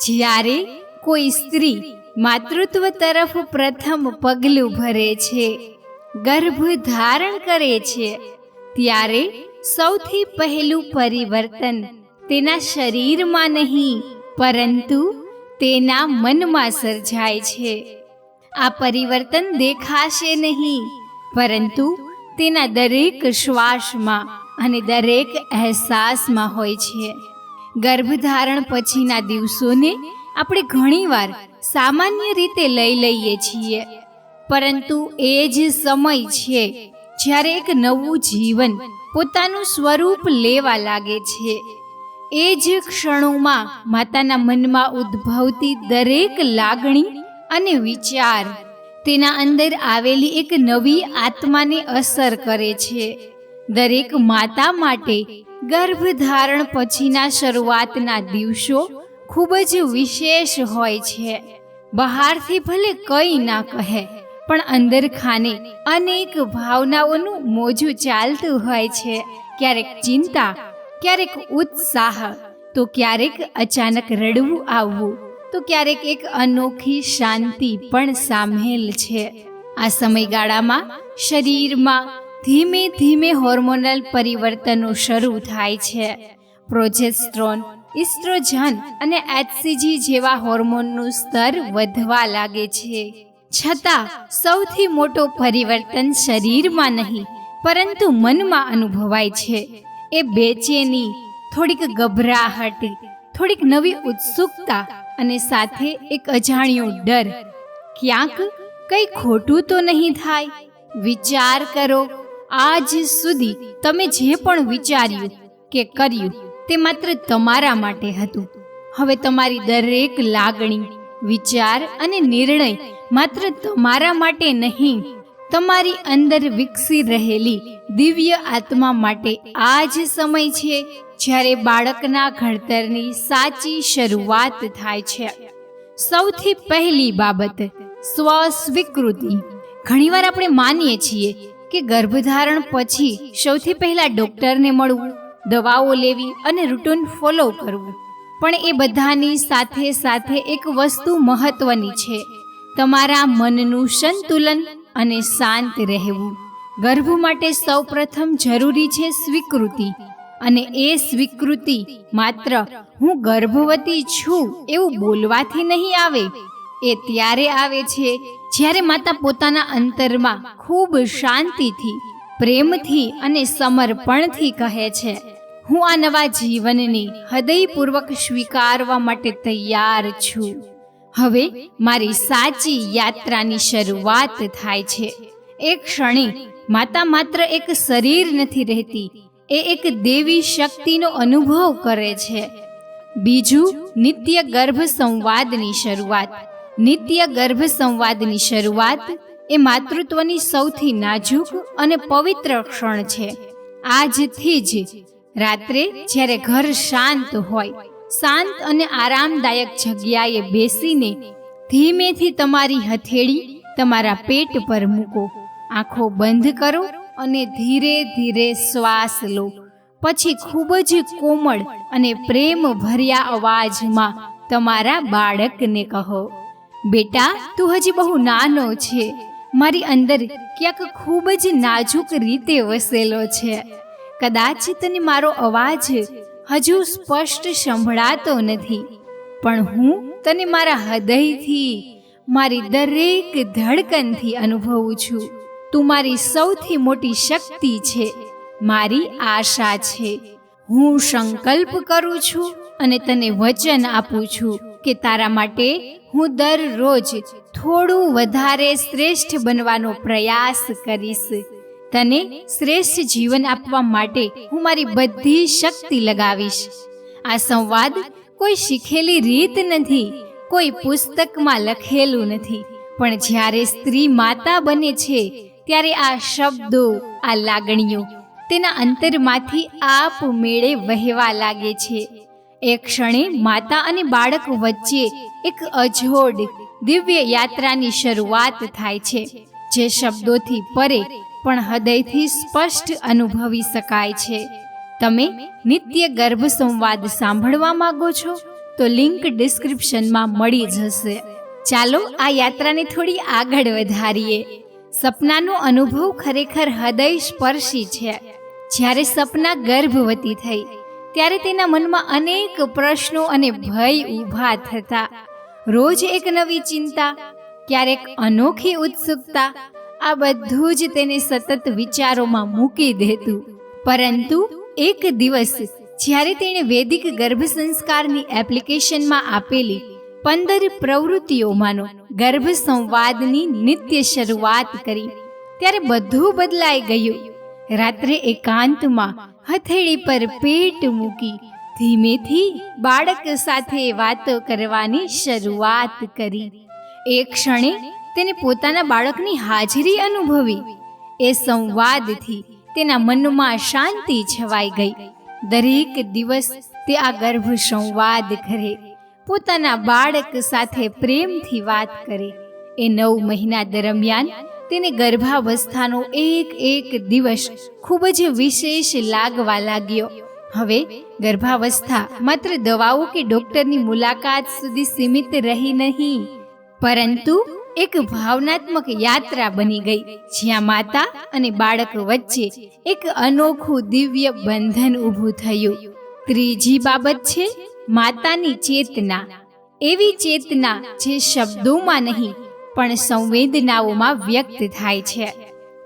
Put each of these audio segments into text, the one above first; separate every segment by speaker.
Speaker 1: જ્યારે કોઈ સ્ત્રી માતૃત્વ તરફ પ્રથમ પગલું ભરે છે, ગર્ભ ધારણ કરે છે, ત્યારે સૌથી પહેલું પરિવર્તન તેના શરીરમાં નહીં, પરંતુ તેના મનમાં સર્જાય છે. આ પરિવર્તન દેખાશે નહીં, પરંતુ તેના દરેક શ્વાસમાં અને દરેક અહેસાસમાં હોય છે. ગર્ભધારણ પછીના દિવસોને આપણે ઘણીવાર સામાન્ય રીતે લઈ લઈએ છીએ. પરંતુ એ જ સમય છે જ્યારે એક નવું જીવન પોતાનું સ્વરૂપ લેવા લાગે છે. એ જ ક્ષણોમાં માતાના મનમાં ઉદ્ભવતી દરેક લાગણી અને વિચાર તેના અંદર આવેલી એક નવી આત્માને અસર કરે છે. દરેક માતા માટે ગર્ભધારણ પછીના શરૂઆતના દિવસો ખૂબ જ વિશેષ હોય છે. બહારથી ભલે કંઈ ના કહે, પણ અંદર ખાને અનેક ભાવનાઓનું મોજું ચાલતું હોય છે. ક્યારેક ચિંતા, ક્યારેક ઉત્સાહ, તો ક્યારેક અચાનક રડવું આવવું, તો ક્યારેક એક અનોખી શાંતિ પણ સામેલ છે. આ સમયગાળામાં શરીરમાં ધીમે ધીમે હોર્મોનલ પરિવર્તનો શરૂ થાય છે. પ્રોજેસ્ટ્રોન ઇસ્ટ્રોજન અને એચસીજી જેવા હોર્મોનનું સ્તર વધવા લાગે છે. છતાં, સૌથી મોટો પરિવર્તન શરીરમાં નહીં, પરંતુ મનમાં અનુભવાય છે. એ બેચેની, થોડીક ગભરાહટ, થોડીક નવી ઉત્સુકતા અને સાથે એક અજાણ્યો ડર. ક્યાંક કંઈ ખોટું તો નહીં થાય? વિચાર કરો. આજ સુધી તમે જે પણ વિચાર્યું કે કર્યું તે માત્ર તમારા માટે હતું. હવે તમારી દરેક લાગણી, વિચાર અને નિર્ણય માત્ર તમારા માટે નહીં, તમારી અંદર વિકસી રહેલી દિવ્ય આત્મા માટે આ જ સમય છે જ્યારે બાળકના ઘડતરની સાચી શરૂઆત થાય છે. સૌથી પહેલી બાબત સ્વ સ્વીકૃતિ ઘણીવાર આપણે માનીએ છીએ કે ગર્ભધારણ પછી સૌથી પહેલા ડોક્ટરને મળવું, દવાઓ લેવી અને રૂટીન ફોલો કરવું. પણ એ બધાની સાથે સાથે એક વસ્તુ મહત્વની છે. તમારા મનનું સંતુલન અને શાંત રહેવું. ગર્ભ માટે સૌપ્રથમ જરૂરી છે સ્વીકૃતિ. અને એ સ્વીકૃતિ માત્ર હું ગર્ભવતી છું એવું બોલવાથી નહીં આવે. એ ત્યારે આવે છે જ્યારે માતા પોતાના અંતરમાં ખૂબ શાંતિથી, પ્રેમથી અને સમર્પણથી કહે છે, હું આ નવા જીવનને હૃદયપૂર્વક સ્વીકારવા માટે તૈયાર છું. હવે મારી સાચી યાત્રાની શરૂઆત થાય છે. એ ક્ષણે માતા માત્ર એક શરીર નથી રહેતી, એ એક દેવી શક્તિનો અનુભવ કરે છે. બીજું, નિત્ય ગર્ભ સંવાદની શરૂઆત. નિત્ય ગર્ભ સંવાદની શરૂઆત એ માતૃત્વની સૌથી નાજુક અને પવિત્ર ક્ષણ છે. આજથી જ રાત્રે જ્યારે ઘર શાંત હોય, શાંત અને આરામદાયક જગ્યાએ બેસીને ધીમેથી તમારી હથેળી તમારા પેટ પર મૂકો. આંખો બંધ કરો અને ધીરે ધીરે શ્વાસ લો. પછી ખૂબ જ કોમળ અને પ્રેમ ભર્યા અવાજમાં તમારા બાળકને કહો. બેટા, તું હજી બહુ નાનો છે. મારી અંદર ક્યાંક ખૂબ જ નાજુક રીતે વસેલો છે. કદાચ તને મારો અવાજ હજુ સ્પષ્ટ સંભળાતો નથી, પણ હું તને મારા હૃદયથી, મારી દરેક ધડકનથી અનુભવું છું. તું મારી સૌથી મોટી શક્તિ છે, મારી આશા છે. હું સંકલ્પ કરું છું અને તને વચન આપું છું. કે તારા માટે હું દરરોજ થોડું વધારે શ્રેષ્ઠ બનવાનો પ્રયાસ કરીશ. તને શ્રેષ્ઠ જીવન આપવા માટે હું મારી બધી શક્તિ લગાવીશ. આ સંવાદ કોઈ શીખેલી રીત નથી, કોઈ પુસ્તકમાં લખેલું નથી. પણ જ્યારે સ્ત્રી માતા બને છે, ત્યારે આ શબ્દો, આ લાગણીઓ તેના અંતરમાંથી આપ મેળે વહેવા લાગે છે. એ ક્ષણે માતા અને બાળક વચ્ચે એક અજોડ દિવ્ય યાત્રાની શરૂઆત થાય છે, જે શબ્દોથી પરે પણ હૃદયથી સ્પષ્ટ અનુભવી શકાય છે. તમે નિત્ય ગર્ભ સંવાદ સાંભળવા માંગો છો? તો લિંક ડિસ્ક્રિપ્શનમાં મળી જશે. ચાલો આ યાત્રાને થોડી આગળ વધારીએ. સપનાનો અનુભવ ખરેખર હૃદય સ્પર્શી છે. જ્યારે સપના ગર્ભવતી થઈ ત્યારે તેના મનમાં અનેક પ્રશ્નો અને ભય ઊભા થતા. રોજ એક નવી ચિંતા, ક્યારેક અનોખી ઉત્સુકતા, આ બધું જ તેને સતત વિચારોમાં મૂકી દેતું. પરંતુ એક દિવસ, જ્યારે તેણે વૈદિક ગર્ભ સંસ્કારની એપ્લિકેશનમાં આપેલી પંદર પ્રવૃત્તિઓમાંનો ગર્ભ સંવાદની નિત્ય શરૂઆત કરી, ત્યારે બધું બદલાઈ ગયું. રાત્રે એકાંતમાં હથેળી પર પેટ મૂકી ધીમેથી બાળક સાથે વાતો કરવાની શરૂઆત કરી. એ ક્ષણે તેને પોતાના બાળકની હાજરી અનુભવી. એ સંવાદથી તેના મનમાં શાંતિ છવાઈ ગઈ. દરેક દિવસ તે આ ગર્ભ સંવાદ કરે. પોતાના બાળક સાથે પ્રેમથી વાત કરે. એ નવ મહિના દરમિયાન તેને ગર્ભાવસ્થાનો એક એક દિવસ ખૂબ જ વિશેષ લાગવા લાગ્યો. હવે ગર્ભાવસ્થા માત્ર દવાઓ કે ડોક્ટરની મુલાકાત સુધી સીમિત રહી નહીં, પરંતુ એક ભાવનાત્મક યાત્રા બની ગઈ, જ્યાં માતા અને બાળક વચ્ચે એક અનોખું દિવ્ય બંધન ઊભું થયું. ત્રીજી બાબત છે માતાની ચેતના. એવી ચેતના જે શબ્દોમાં નહીં પણ સંવેદનાઓમાં વ્યક્ત થાય છે.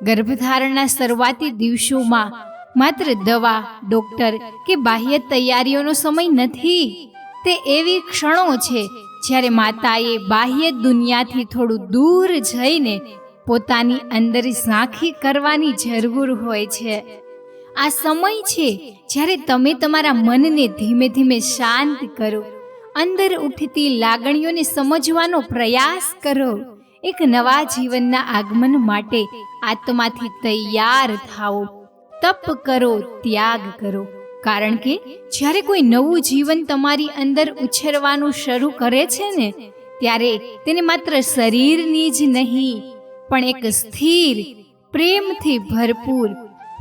Speaker 1: ગર્ભધારણના શરૂઆતી દિવસોમાં માત્ર દવા, ડોક્ટર કે બાહ્ય તૈયારીઓનો સમય નથી. તે એવી ક્ષણો છે જ્યારે માતાએ બાહ્ય દુનિયાથી થોડું દૂર જઈને પોતાની અંદર ઝાંખી કરવાની જરૂર હોય છે. આ સમય છે જ્યારે તમે તમારા મનને ધીમે ધીમે શાંત કરો, અંદર ઉઠતી લાગણીઓને સમજવાનો પ્રયાસ કરો. એક નવા જીવનના આગમન માટે આત્માથી તૈયાર થાઓ. તપ કરો, ત્યાગ કરો. કારણ કે જ્યારે કોઈ નવું જીવન તમારી અંદર ઉછેરવાનું શરૂ કરે છે ને, ત્યારે તેને માત્ર શરીરની જ નહીં, પણ એક સ્થિર, પ્રેમથી ભરપૂર,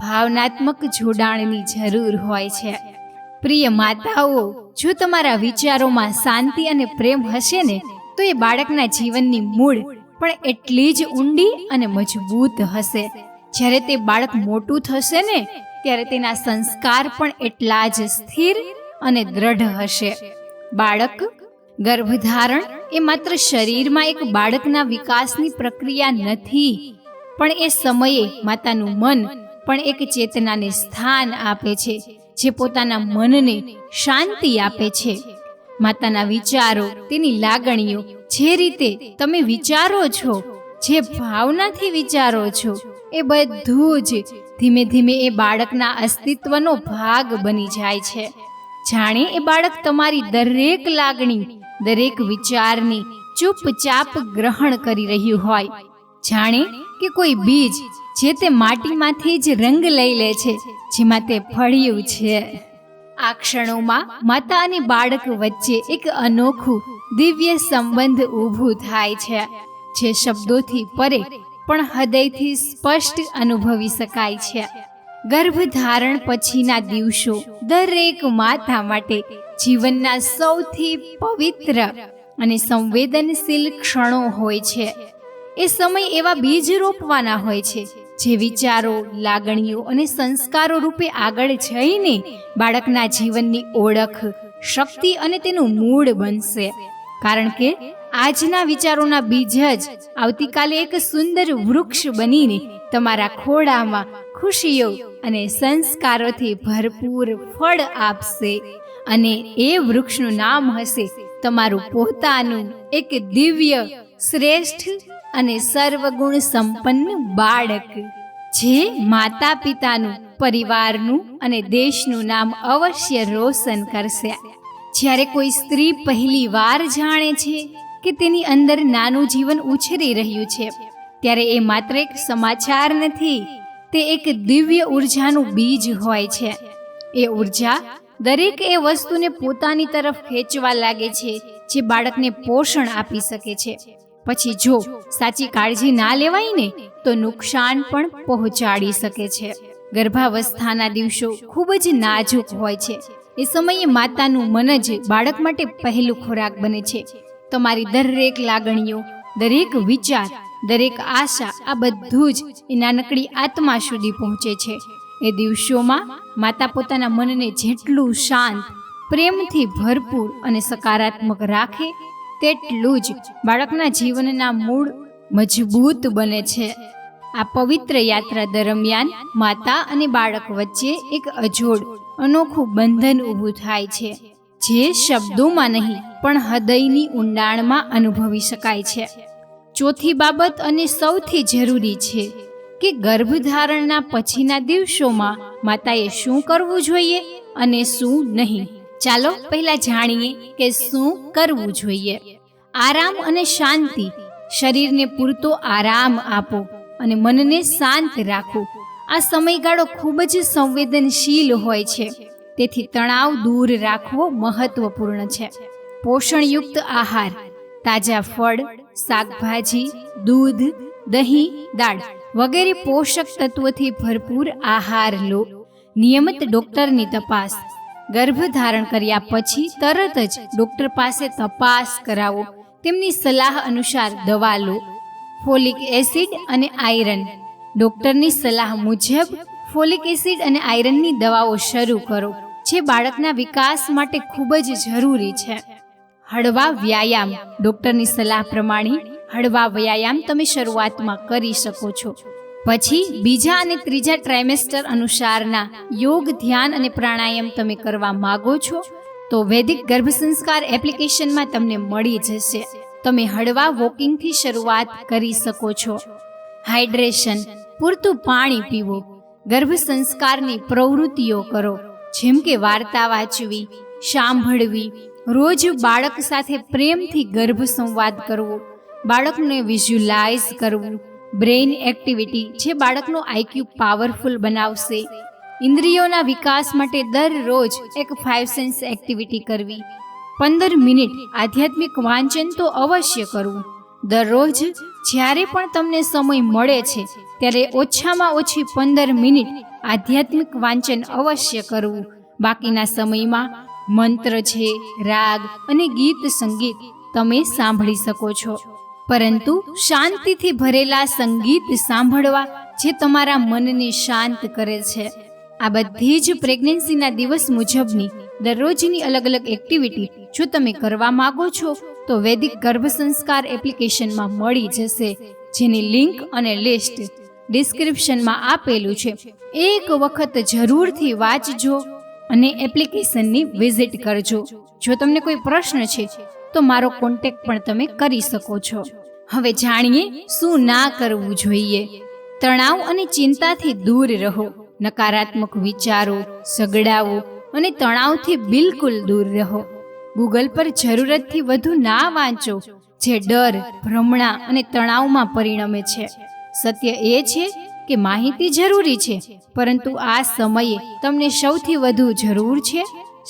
Speaker 1: ભાવનાત્મક જોડાણની જરૂર હોય છે. પ્રિય માતાઓ, જો તમારા વિચારોમાં શાંતિ અને પ્રેમ હશે ને, તો એ બાળકના જીવનની મૂળ પણ એટલી જ ઊંડી અને મજબૂત હશે. જ્યારે તે બાળક મોટું થશે ને, ત્યારે તેના સંસ્કાર પણ એટલા જ સ્થિર અને દ્રઢ હશે. બાળક ગર્ભધારણ એ માત્ર શરીરમાં એક બાળકના વિકાસની પ્રક્રિયા નથી, પણ એ સમયે માતાનું મન પણ એક ચેતનાને સ્થાન આપે છે, જે પોતાના મનને શાંતિ આપે છે. માતાના વિચારો, તેની લાગણીઓ જે રીતે તમે વિચારો છો, જે ભાવનાથી વિચારો છો, એ બધું જ ધીમે ધીમે એ બાળકના અસ્તિત્વનો ભાગ બની જાય છે. જાણે એ બાળક તમારી દરેક લાગણી, દરેક વિચારની ચૂપચાપ ગ્રહણ કરી રહ્યું હોય. જાણે કે કોઈ બીજ જે તે માટીમાંથી જ રંગ લઈ લે છે, જેમાં તે ફળ્યું છે. આ ક્ષણોમાં માતા અને બાળક વચ્ચે એક અનોખું દિવ્ય સંબંધ ઊભું થાય છે. જે શબ્દોથી પરે, પણ હૃદયથી સ્પષ્ટ અનુભવી શકાય છે. ગર્ભધારણ પછીના દિવસો દરેક માતા માટે જીવનના સૌથી પવિત્ર અને સંવેદનશીલ ક્ષણો હોય છે. એ સમય એવા બીજ રોપવાના હોય છે, જે વિચારો, લાગણીઓ અને સંસ્કારો રૂપે આગળ જઈને બાળકના જીવનની ઓળખ, શક્તિ અને તેનું મૂળ બનશે. કારણ કે આજના વિચારોના બીજ જ આવતીકાલે એક સુંદર વૃક્ષ બનીને તમારા ખોળામાં ખુશીઓ અને સંસ્કારોથી ભરપૂર ફળ આપશે. અને એ વૃક્ષનું નામ હશે તમારું પોતાનું એક દિવ્ય, શ્રેષ્ઠ અને સર્વગુણ સંપન્ન બાળક, જે માતા પિતાનું પરિવારનું અને દેશનું નામ અવશ્ય રોશન કરશે. જ્યારે કોઈ સ્ત્રી પહેલી વાર જાણે છે કે તેની અંદર નાનું જીવન ઉછરી રહ્યું છે, ત્યારે એ માત્ર એક સમાચાર નથી, તે એક દિવ્ય ઉર્જાનું બીજ હોય છે. એ ઊર્જા દરેક એ વસ્તુને પોતાની તરફ ખેંચવા લાગે છે, જે બાળકને પોષણ આપી શકે છે. પછી જો સાચી કાળજી ના લેવાય ને, તો નુકસાન પણ પહોંચાડી શકે છે. ગર્ભાવસ્થાના દિવસો ખૂબ જ નાજુક હોય છે. એ સમયે માતાનું મન જ બાળક માટે પહેલું ખોરાક બને છે. તમારી દરેક લાગણીઓ, દરેક વિચાર, દરેક આશા, આ બધું જ એ નાનકડી આત્મા સુધી પહોંચે છે. એ દિવસોમાં માતા પોતાના મનને જેટલું શાંત, પ્રેમથી ભરપૂર અને સકારાત્મક રાખે, તેટલું જ બાળકના જીવનના મૂળ મજબૂત બને છે. આ પવિત્ર યાત્રા દરમિયાન માતા અને બાળક વચ્ચે એક અજોડ અનોખું બંધન ઊભું થાય છે. જે શબ્દોમાં નહીં, પણ હૃદયની ઊંડાણમાં અનુભવી શકાય છે. ચોથી બાબત અને સૌથી જરૂરી છે કે ગર્ભધારણના પછીના દિવસોમાં માતાએ શું કરવું જોઈએ અને શું નહીં. ચાલો પહેલા જાણીએ કે શું કરવું જોઈએ. આરામ અને શાંતિ. શરીરને પૂરતો આરામ આપો અને મનને શાંત રાખો. આ સમયગાળો ખૂબ જ સંવેદનશીલ હોય છે. તેથી તણાવ દૂર રાખવો મહત્વપૂર્ણ છે. પોષણયુક્ત આહાર, તાજા ફળ, શાકભાજી, દૂધ, દહીં, દાળ વગેરે પોષક તત્વોથી ભરપૂર આહાર લો. નિયમિત ડોક્ટરની તપાસ ગર્ભધારણ કર્યા પછી તરત જ ડોક્ટર પાસે તપાસ કરાવો. તેમની સલાહ અનુસાર દવા લો. ફોલિક એસિડ અને આયરન ડોક્ટરની સલાહ મુજબ ફોલિક એસિડ અને આયરનની દવાઓ શરૂ કરો, જે બાળકના વિકાસ માટે ખૂબ જ જરૂરી છે. હળવા વ્યાયામ, ડોક્ટરની સલાહ પ્રમાણે હળવા વ્યાયામ તમે શરૂઆતમાં કરી શકો છો. પછી બીજા અને ત્રીજા ટ્રાઇમેસ્ટર અનુસારના યોગ, ધ્યાન અને પ્રાણાયામ તમે કરવા માગો છો, તો વૈદિક ગર્ભ સંસ્કાર એપ્લિકેશનમાં તમને મળી જશે. તમે હળવા વોકિંગથી શરૂઆત કરી શકો છો. હાઇડ્રેશન, પૂરતું પાણી પીવો, ગર્ભ સંસ્કારની પ્રવૃત્તિઓ કરો. જેમ કે વાર્તા વાંચવી, સાંભળવી, રોજ બાળક સાથે પ્રેમથી ગર્ભ સંવાદ કરવો, બાળકને વિઝ્યુલાઇઝ કરવું, બ્રેઇન એક્ટિવિટી, જે બાળકનો આઈક્યુ પાવરફુલ બનાવશે. ઇન્દ્રિયોના વિકાસ માટે દરરોજ એક ફાઇવ સેન્સ એક્ટિવિટી કરવી. પંદર મિનિટ આધ્યાત્મિક વાંચન તો અવશ્ય કરવું. દરરોજ જ્યારે પણ તમને સમય મળે છે, ત્યારે ઓછામાં ઓછી પંદર મિનિટ આધ્યાત્મિક વાંચન અવશ્ય કરવું. બાકીના સમયમાં મંત્ર છે, રાગ અને ગીત સંગીત તમે સાંભળી શકો છો. પરંતુ શાંતિથી ભરેલા સંગીત સાંભળવા જે તમારા મનને શાંત કરે છે. આ બધી જ પ્રેગ્નન્સીના દિવસ મુજબની દરરોજની અલગ અલગ એક્ટિવિટી જો તમે કરવા માંગો છો તો વૈદિક ગર્ભ સંસ્કાર એપ્લિકેશનમાં મળી જશે, જેની લિંક અને લિસ્ટ ડિસ્ક્રિપ્શનમાં આપેલું છે. એક વખત જરૂરથી વાંચજો અને એપ્લિકેશનની વિઝિટ કરજો. જો તમને કોઈ પ્રશ્ન છે, તો મારો કોન્ટેક્ટ પણ તમે કરી શકો છો. હવે જાણીએ શું ના કરવું જોઈએ. તણાવ અને ચિંતાથી દૂર રહો. નકારાત્મક વિચારો ઝઘડાઓ અને તણાવથી બિલકુલ દૂર રહો. ગૂગલ પર જરૂરતથી વધુ ના વાંચો, જે ડર, ભ્રમણા અને તણાવમાં પરિણમે છે. સત્ય એ છે કે માહિતી જરૂરી છે, પરંતુ આ સમયે તમને સૌથી વધુ જરૂર છે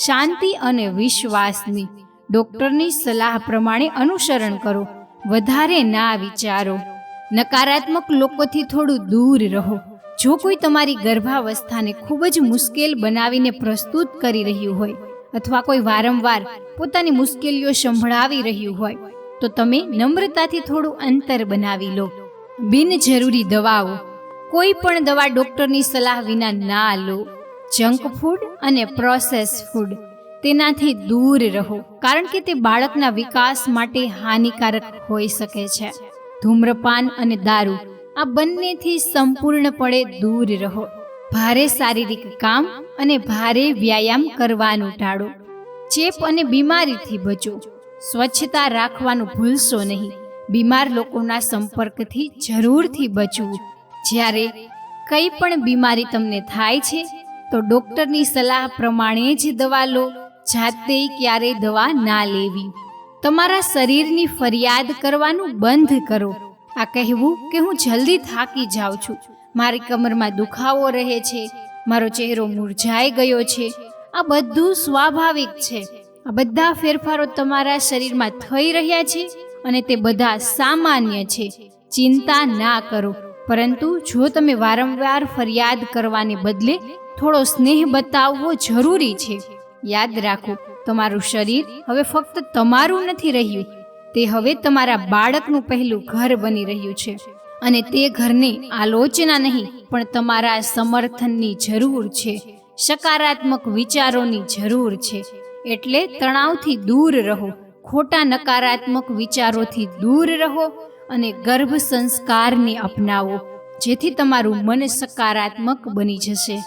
Speaker 1: શાંતિ અને વિશ્વાસની. ડોક્ટરની સલાહ પ્રમાણે અનુસરણ કરો, વધારે ના વિચારો. નકારાત્મક લોકોથી થોડું દૂર રહો. જો કોઈ તમારી ગર્ભાવસ્થાને ખૂબ જ મુશ્કેલ બનાવીને પ્રસ્તુત કરી રહ્યું હોય અથવા કોઈ વારંવાર પોતાની મુશ્કેલીઓ સંભળાવી રહ્યું હોય, તો તમે નમ્રતાથી થોડું અંતર બનાવી લો. બિનજરૂરી દવાઓ, કોઈ પણ દવા ડોક્ટરની સલાહ વિના ના લો. જંક ફૂડ અને પ્રોસેસ ફૂડ તેનાથી દૂર રહો, કારણ કે તે બાળકના વિકાસ માટે હાનિકારક હોઈ શકે છે. ધૂમ્રપાન અને દારૂ, આ બંનેથી સંપૂર્ણપણે દૂર રહો. ભારે શારીરિક કામ અને ભારે વ્યાયામ કરવાનું ટાળો. ચેપ અને બીમારીથી બચો. સ્વચ્છતા રાખવાનું ભૂલશો નહીં. બીમાર લોકોના સંપર્કથી જરૂરથી બચવું. જ્યારે કંઈ પણ બીમારી તમને થાય છે, તો ડોક્ટરની સલાહ પ્રમાણે જ દવા લો, જાતે ક્યારેય દવા ના લેવી. તમારા શરીરની ફરિયાદ કરવાનું બંધ કરો. આ કહેવું કે હું જલ્દી થાકી જાઉં છું. મારી કમરમાં દુખાવો રહે છે, મારો ચહેરો મુરઝાઈ ગયો છે. આ બધું સ્વાભાવિક છે. આ બધા ફેરફારો તમારા શરીરમાં થઈ રહ્યા છે અને તે બધા સામાન્ય છે. ચિંતા ના કરો. પરંતુ જો તમે વારંવાર ફરિયાદ કરવાને બદલે થોડો સ્નેહ બતાવવો જરૂરી છે. યાદ રાખો, તમારું શરીર હવે ફક્ત તમારું નથી રહ્યું. તે હવે તમારા બાળકનું પહેલું ઘર બની રહ્યું છે. અને તે ઘરને આલોચના નહીં, પણ તમારા સમર્થનની જરૂર છે, સકારાત્મક વિચારોની જરૂર છે. એટલે તણાવથી દૂર રહો, ખોટા નકારાત્મક વિચારોથી દૂર રહો અને ગર્ભ સંસ્કારને અપનાવો, જેથી તમારું મન સકારાત્મક બની જશે.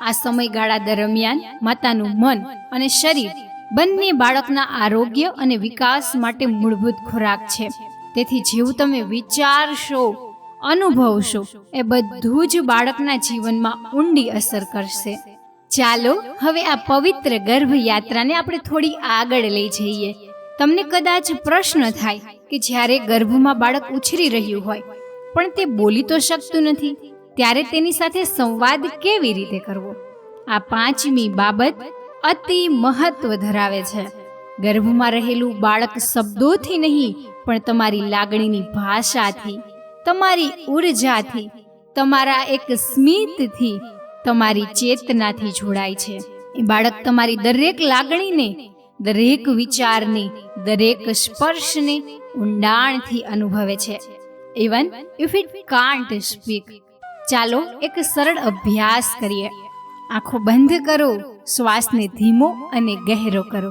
Speaker 1: આ સમયગાળા દરમિયાન માતાનું મન અને શરીર બંને બાળકના આરોગ્ય અને વિકાસ માટે મૂળભૂત ખોરાક છે. તેથી જેવું તમે વિચારશો અનુભવશો. એ બધું જ બાળકના જીવનમાં ઊંડી અસર કરશે. ચાલો, હવે આ પવિત્ર ગર્ભ યાત્રાને આપણે થોડી આગળ લઈ જઈએ. તમને કદાચ પ્રશ્ન થાય કે જ્યારે ગર્ભમાં બાળક ઉછરી રહ્યું હોય, પણ તે બોલી તો શકતું નથી, ત્યારે તેની સાથે સંવાદ કેવી રીતે કરવો? આ પાંચમી બાબત અતિ મહત્વ ધરાવે છે. ગર્ભમાં રહેલું બાળક શબ્દોથી નહીં, પણ તમારી લાગણીની ભાષાથી. તમારી ઉર્જાથી, તમારા એક સ્મિતથી તમારી ચેતનાથી જોડાય છે. એ બાળક તમારી દરેક લાગણીને, દરેક વિચારને, દરેક સ્પર્શને ઊંડાણથી અનુભવે છે. Even if it can't speak ચાલો એક સરળ અભ્યાસ કરીએ. આંખો બંધ કરો, શ્વાસને ધીમો અને ગહેરો કરો.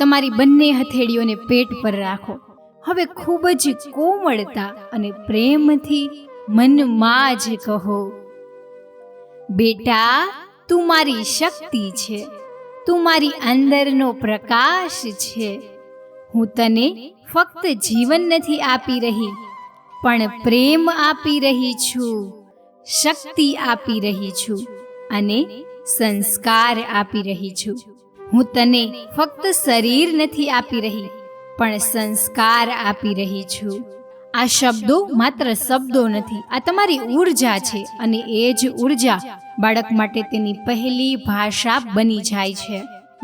Speaker 1: તમારી બંને હથેળીઓને પેટ પર રાખો. હવે ખૂબ જ કોમળતા અને પ્રેમથી મનમાં જ કહો, બેટા, તું મારી શક્તિ છે. તું મારી અંદરનો પ્રકાશ છે. હું તને ફક્ત જીવન નથી આપી રહી, પણ પ્રેમ આપી રહી છું, શક્તિ આપી રહી છું અને સંસ્કાર આપી રહી છું. હું તને ફક્ત શરીર નથી આપી રહી પણ સંસ્કાર આપી રહી છું. આ શબ્દો માત્ર શબ્દો નથી, આ તમારી ઊર્જા છે અને એ જ ઊર્જા બાળક માટે તેની પહેલી ભાષા બની જાય છે.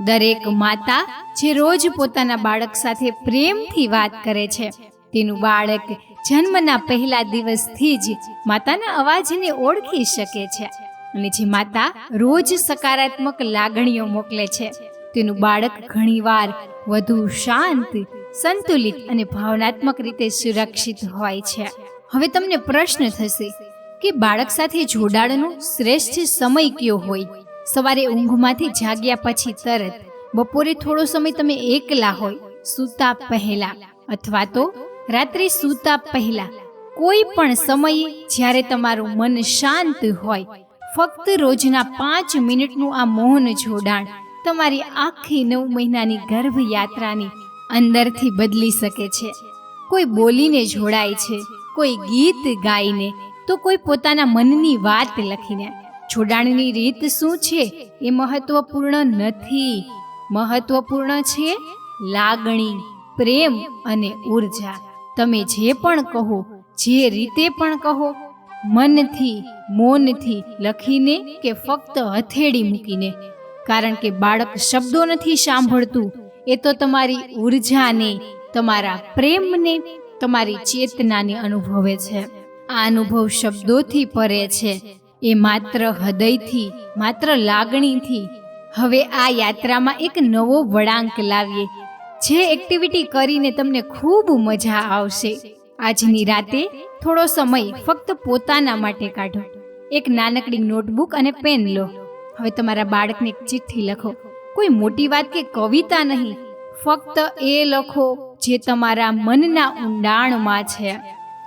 Speaker 1: દરેક માતા જે રોજ પોતાના બાળક સાથે પ્રેમથી વાત કરે છે, તેનું બાળક જન્મના પહેલા દિવસથી જ માતાના અવાજને ઓળખી શકે છે અને જે માતા રોજ સકારાત્મક લાગણીઓ મોકલે છે, તેનું બાળક ઘણીવાર વધુ શાંત સંતુલિત અને ભાવનાત્મક રીતે સુરક્ષિત હોય છે. હવે તમને પ્રશ્ન થશે કે બાળક સાથે જોડાણનો શ્રેષ્ઠ સમય કયો હોય? સવારે ઊંઘમાંથી જાગ્યા પછી તરત, બપોરે થોડો સમય તમે એકલા હોય, સૂતા પહેલા અથવા તો રાત્રે સૂતા પહેલા. કોઈ પણ સમયે જ્યારે તમારું મન શાંત હોય, ફક્ત રોજના પાંચ મિનિટનું આ મૌન જોડાણ તમારી આખી નવ મહિનાની ગર્ભ યાત્રાની અંદરથી બદલી શકે છે. કોઈ બોલીને જોડાય છે, કોઈ ગીત ગાઈને, તો કોઈ પોતાના મનની વાત લખીને. જોડાણની રીત શું છે એ મહત્વપૂર્ણ નથી. મહત્વપૂર્ણ છે લાગણી, પ્રેમ અને ઊર્જા. તમે જે પણ કહો, જે રીતે પણ કહો, મનથી, મૌનથી લખીને કે ફક્ત હથેળી મૂકીને. કારણ કે બાળક શબ્દો નથી સાંભળતું એ તો તમારી ઉર્જાને, તમારા પ્રેમને, તમારી ચેતનાને અનુભવે છે. આ અનુભવ શબ્દોથી પરે છે. એ માત્ર હૃદયથી, માત્ર લાગણીથી. હવે આ યાત્રામાં એક નવો વળાંક લાવીએ. જે એક્ટિવિટી કરીને તમને ખૂબ મજા આવશે. આજની રાતે થોડો સમય ફક્ત પોતાના માટે કાઢો. એક નાનકડી નોટબુક અને પેન લો. હવે તમારા બાળકને એક ચિઠ્ઠી લખો. કોઈ મોટી વાત કે કવિતા નહીં. ફક્ત એ લખો જે તમારા મનના ઊંડાણમાં છે.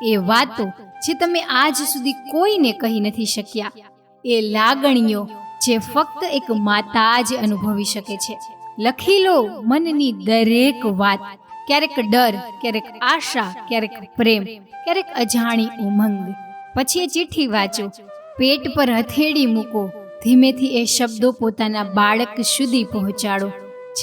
Speaker 1: એ વાતો જે તમે આજ સુધી કોઈને કહી નથી શક્યા. એ લાગણીઓ જે ફક્ત એક માતા જ અનુભવી શકે છે. લખી લો મનની દરેક વાત. ક્યારેક ડર, ક્યારેક આશા, ક્યારેક પ્રેમ, ક્યારેક અજાણી ઉમંગ. પછી એ ચિઠ્ઠી વાંચો. પેટ પર હથેળી મૂકો. ધીમેથી એ શબ્દો પોતાના બાળક સુધી પહોંચાડો.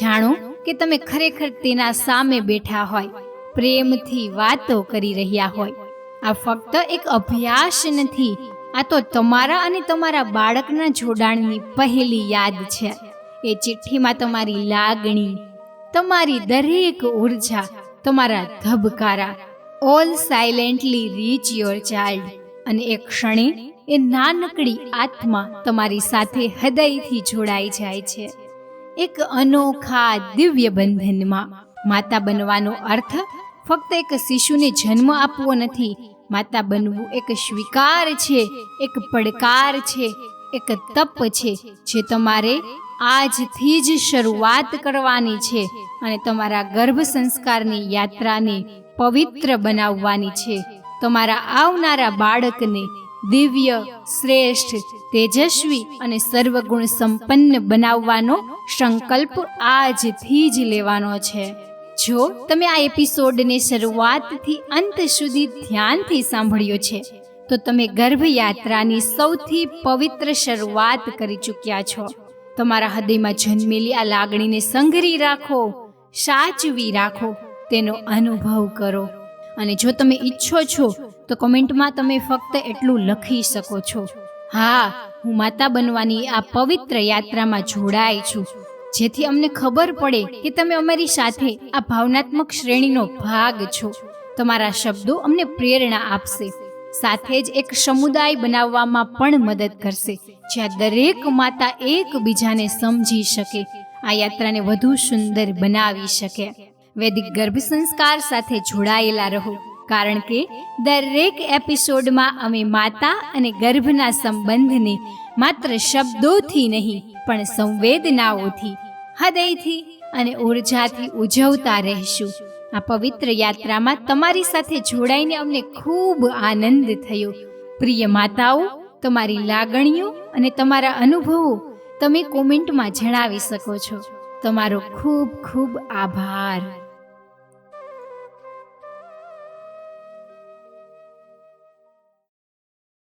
Speaker 1: જાણો કે તમે ખરેખર તેના સામે બેઠા હોય, પ્રેમથી વાતો કરી રહ્યા હોય. આ ફક્ત એક અભ્યાસ નથી, આ તો તમારા અને તમારા બાળકના જોડાણની પહેલી યાદ છે. એ ચિઠ્ઠીમાં તમારી લાગણી, તમારી દરેક ઊર્જા, તમારા ધબકારા all silently reach your child અને એક ક્ષણે એ નાનકડી આત્મા તમારી સાથે હૃદયથી જોડાઈ જાય છે. એક અનોખા દિવ્ય બંધનમાં માતા બનવાનો અર્થ ફક્ત એક શિશુને જન્મ આપવો નથી. માતા બનવું એક સ્વીકાર છે, એક પડકાર છે, એક તપ છે, જે તમારે આજથી જ શરૂઆત કરવાની છે અને તમારા ગર્ભ સંસ્કારની યાત્રાને પવિત્ર બનાવવાની છે. તમારા આવનારા બાળકને દિવ્ય, શ્રેષ્ઠ, તેજસ્વી અને સર્વગુણ સંપન્ન બનાવવાનો સંકલ્પ આજથી જ લેવાનો છે. જો તમે આ એપિસોડને શરૂઆતથી અંત સુધી ધ્યાનથી સાંભળ્યો છે, તો તમે ગર્ભયાત્રાની સૌથી પવિત્ર શરૂઆત કરી ચૂક્યા છો. તમારા હૃદયમાં જન્મેલી આ લાગણીને સંઘરી રાખો, સાચવી રાખો, તેનો અનુભવ કરો. અને જો તમે ઈચ્છો છો તો કોમેન્ટમાં તમે ફક્ત એટલું લખી શકો છો. હા, હું માતા બનવાની આ પવિત્ર યાત્રામાં જોડાઈ છું. જેથી અમને ખબર પડે કે તમે અમારી સાથે આ ભાવનાત્મક શ્રેણીનો ભાગ છો. તમારા શબ્દો અમને પ્રેરણા આપશે. સાથે જ એક સમુદાય બનાવવામાં પણ મદદ કરશે, જ્યાં દરેક માતા એકબીજાને સમજી શકે, આ યાત્રાને વધુ સુંદર બનાવી શકે. વૈદિક ગર્ભ સંસ્કાર સાથે જોડાયેલા રહો. કારણ કે દરેક એપિસોડમાં અમે માતા અને ગર્ભના સંબંધને માત્ર શબ્દોથી નહીં, પણ સંવેદનાઓથી, હૃદયથી અને ઉર્જાથી ઉજવતા રહેશું. આ પવિત્ર યાત્રામાં તમારી સાથે જોડાઈને અમને ખૂબ આનંદ થયો. પ્રિય માતાઓ, તમારી લાગણીઓ અને તમારા અનુભવો તમે કોમેન્ટમાં જણાવી શકો છો. તમારો ખૂબ ખૂબ આભાર.